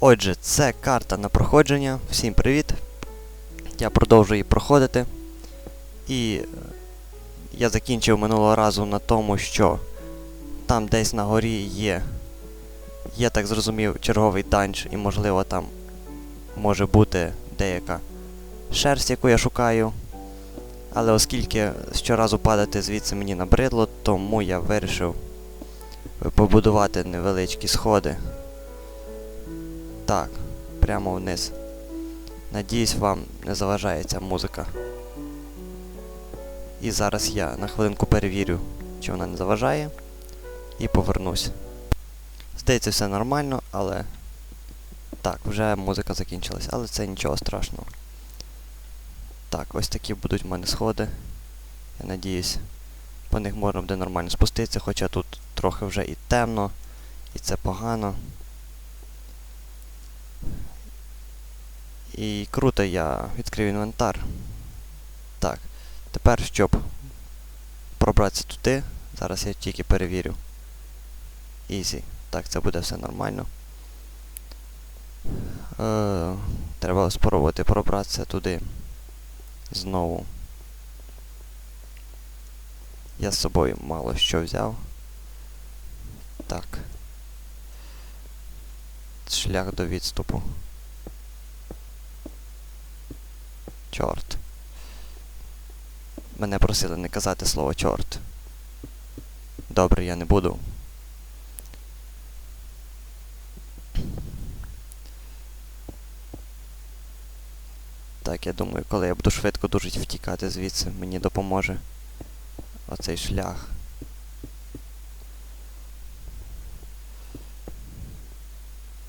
Отже, це карта на проходження. Всім привіт. Я продовжую її проходити. І е, я закінчив минулого разу на тому, що там десь на горі є. Я так зрозумів, черговий данж, і можливо там може бути деяка шерсть, яку я шукаю. Але оскільки щоразу падати звідси мені набридло, тому я вирішив побудувати невеличкі сходи. Так, прямо вниз. Надіюсь, вам не заважає ця музика. І зараз я на хвилинку перевірю, чи вона не заважає. І повернусь. Здається, все нормально, але. Так, вже музика закінчилась, але це нічого страшного. Так, ось такі будуть в мене сходи. Я надіюсь, по них можна буде нормально спуститися, хоча тут трохи вже і темно, і це погано. І круто я відкрив інвентар. Так, тепер щоб пробратися туди, зараз я тільки перевірю. Ізі. Так, це буде все нормально. Е, треба спробувати пробратися туди. Знову. Я з собою мало що взяв. Так. Шлях до відступу. Чорт. Мене просили не казати слово чорт. Добре, я не буду. Так, я думаю, коли я буду швидко дуже втікати звідси, мені допоможе оцей шлях.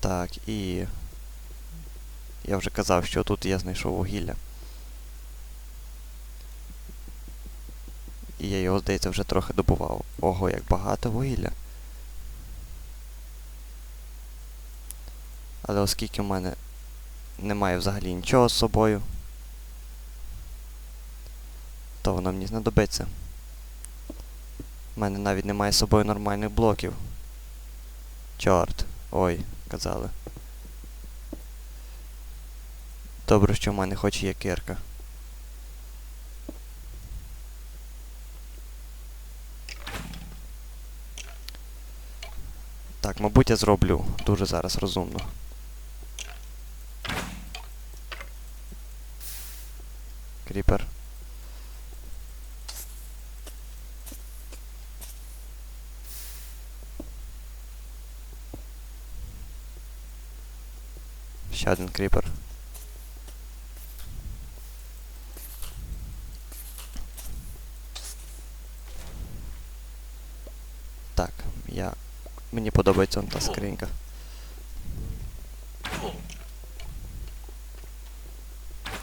Так, і я вже казав, що тут я знайшов вугілля. Я його, здається, вже трохи добував. Ого, як багато вугілля. Але оскільки в мене немає взагалі нічого з собою, то воно мені знадобиться. У мене навіть немає з собою нормальних блоків. Чорт. Ой, казали. Добре, що в мене хоч є кирка. Так, мабуть, я зроблю дуже зараз розумно. Кріпер. Ще один кріпер. Так, я... Мені подобається та скринька.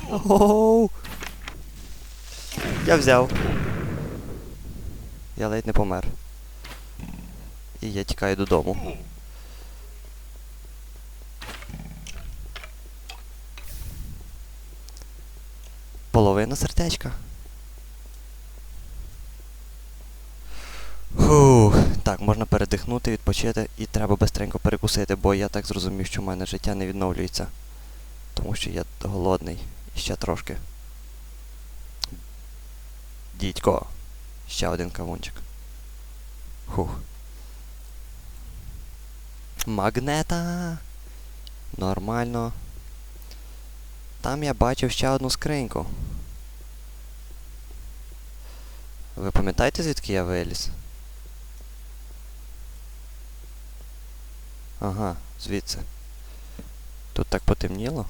Оу! Я взяв. Я ледь не помер. І я тікаю додому. Половина сердечка. Так, можна передихнути, відпочити і треба бистренько перекусити, бо я так зрозумів, що в мене життя не відновлюється. Тому що я голодний. Ще трошки. Дідько. Ще один кавунчик. Хух. Магнета. Нормально. Там я бачив ще одну скриньку. Ви пам'ятаєте, звідки я виліз? Ага, звідси. Тут так потемніло.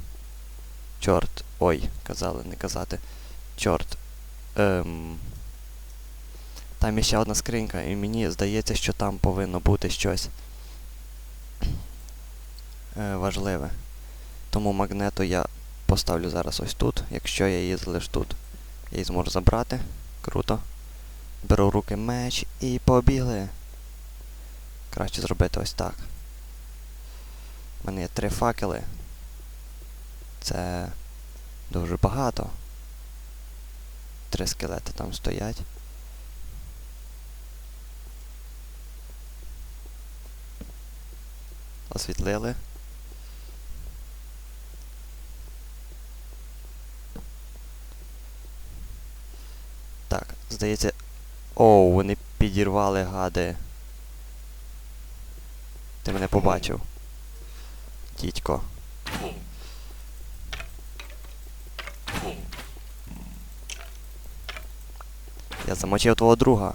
Чорт. Ой, казали, не казати. Чорт. Ем... Там є ще одна скринька, і мені здається, що там повинно бути щось е, важливе. Тому магнету я поставлю зараз ось тут. Якщо я її залишу тут, я її зможу забрати. Круто. Беру в руки меч і побігли. Краще зробити ось так. У мене є три факели. Це дуже багато. Три скелети там стоять. Освітлили. Так, здається... Оу, вони підірвали гади. Ти мене побачив. Дідько. Я замочив твого друга.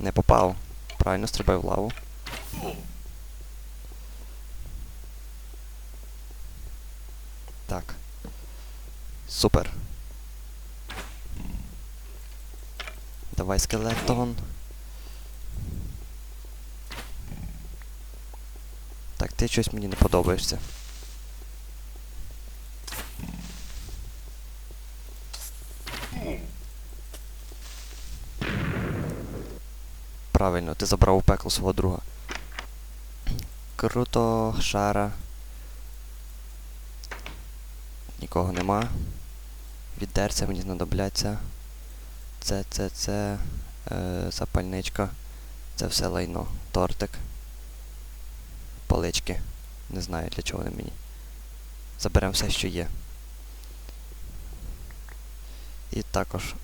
Не попав. Правильно стрибай в лаву. Так. Супер. Давай скелетон. Так, ти щось мені не подобаєшся. Правильно, ти забрав у пекло свого друга. Круто, шара. Нікого нема. Відерця мені знадобляться. Це, це, це. Е, запальничка. Це все лайно. Тортик. Палички. Не знаю для чого вони мені. Заберемо все, що є. І також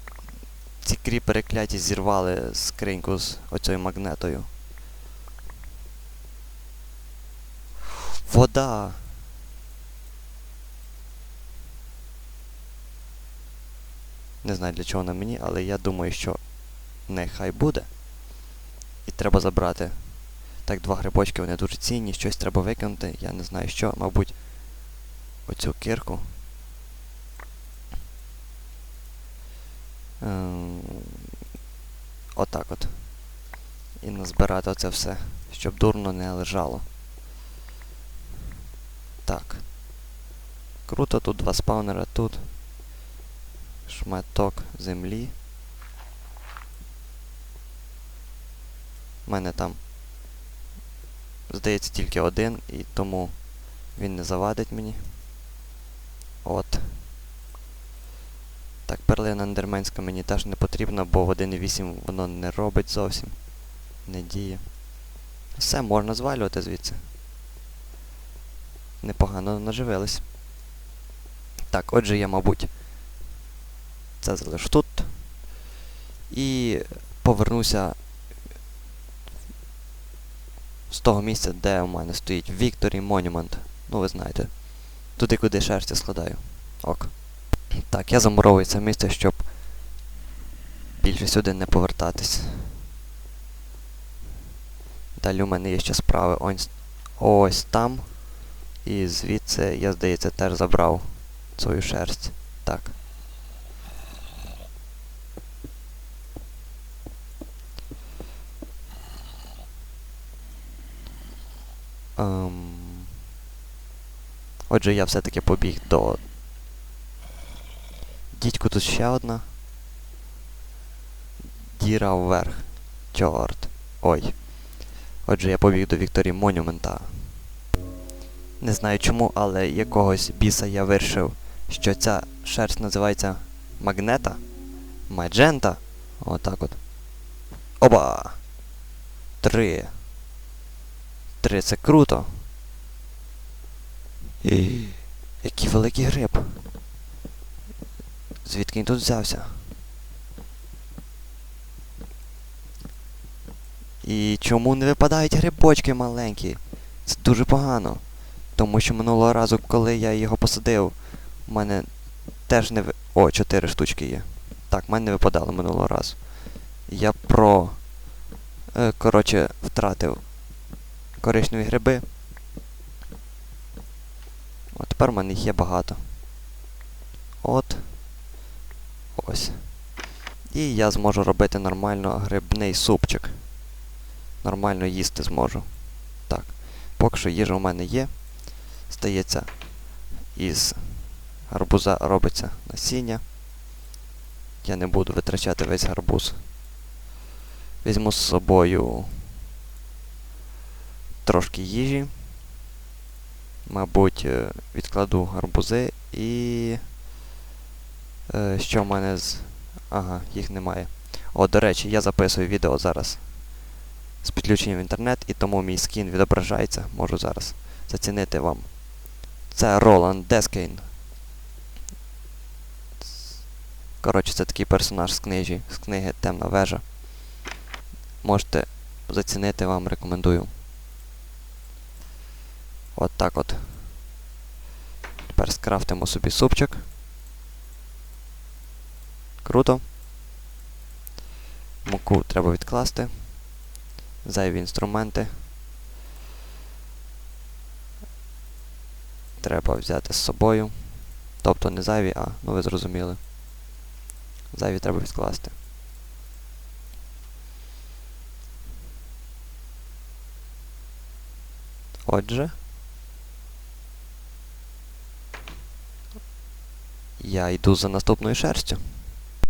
ці кріпери кляті зірвали скриньку з оцею магнетою. Вода! Не знаю для чого вона мені, але я думаю, що нехай буде. І треба забрати. Так, два грибочки, вони дуже цінні, щось треба викинути, я не знаю що, мабуть, оцю кирку. Ем, Отак от. І назбирати оце все, щоб дурно не лежало. Так. Круто, тут два спаунера, тут. Шматок землі. У мене там, здається, тільки один, і тому він не завадить мені. От. Так, перлина андерменська мені теж не потрібна, бо в 1.8 воно не робить зовсім. Не діє. Все, можна звалювати звідси. Непогано наживились. Так, отже я, мабуть, це залишу тут. І повернуся з того місця, де у мене стоїть Victory Monument. Ну, ви знаєте. Туди, куди шерсті складаю. Ок. Так, я замуровую це місце, щоб більше сюди не повертатись. Далі у мене є ще справи ось, ось там. І звідси, я, здається, теж забрав свою шерсть. Так. Ем... Отже, я все-таки побіг до. Дідько тут ще одна. Діра вверх. Чорт. Ой. Отже, я побіг до Вікторії Монюмента. Не знаю чому, але якогось біса я вирішив, що ця шерсть називається магнета. Маджента. Отак от. Оба! Три. Три це круто. І... Який великий гриб. Звідки він тут взявся? І чому не випадають грибочки маленькі? Це дуже погано. Тому що минулого разу, коли я його посадив, у мене теж не ви... О, чотири штучки є. Так, в мене не випадало минулого разу. Я про. Е, коротше, втратив коричневі гриби. О, тепер в мене їх є багато. От. Ось. І я зможу робити нормально грибний супчик. Нормально їсти зможу. Так. Поки що їжа у мене є. Стається із гарбуза робиться насіння. Я не буду витрачати весь гарбуз. Візьму з собою трошки їжі. Мабуть, е, відкладу гарбузи і. Е, що в мене з. Ага, їх немає. О, до речі, я записую відео зараз з підключенням в інтернет, і тому мій скін відображається. Можу зараз зацінити вам. Це Roland Deskane. Коротше, це такий персонаж з книжі, з книги Темна вежа. Можете зацінити, вам рекомендую. От так от. Тепер скрафтимо собі супчик. Круто. Муку треба відкласти. Зайві інструменти. Треба взяти з собою. Тобто не зайві, а, ну ви зрозуміли. Зайві треба відкласти. Отже. Я йду за наступною шерстю.